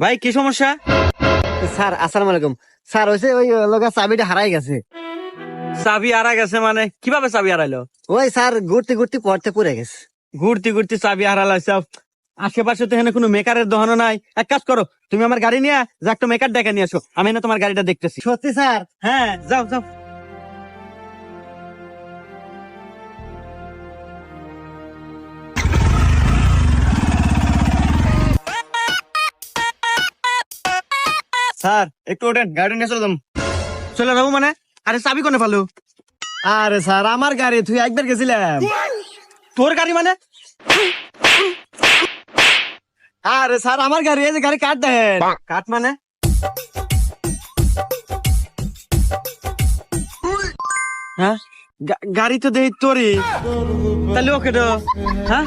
ভাই কি সমস্যা? স্যার আসসালামু আলাইকুম। স্যার হয়েছে ওই লগা চাবিটা হারাই গেছে। চাবি হারা গেছে মানে? কীভাবে চাবি হারাইলো? ওই স্যার ঘুরতে ঘুরতে পড়তে পড়ে গেছে। ঘুরতে ঘুরতে চাবি সব। আশেপাশে তো এখানে কোনো মেকারের দোকানও নাই। এক কাজ করো তুমি আমার গাড়ি নিয়ে যা একটা মেকার ডেকে নিয়ে আসো। আমি না তোমার গাড়িটা দেখতেছি। সত্যি স্যার? হ্যাঁ যাও যাও। স্যার একটু ওঠেন গাড়ি নিয়ে চলে যাম চলে যাব মানে? আরে চাবি কোনে ফালো আরে স্যার আমার গাড়ি তুই একবার গেছিলাম। তোর গাড়ি মানে? আরে স্যার আমার গাড়ি এই যে গাড়ি কাট দেন কাট মানে? হ্যাঁ? গাড়ি তো দেই তোরই। তাহলে ওকে তো হ্যাঁ?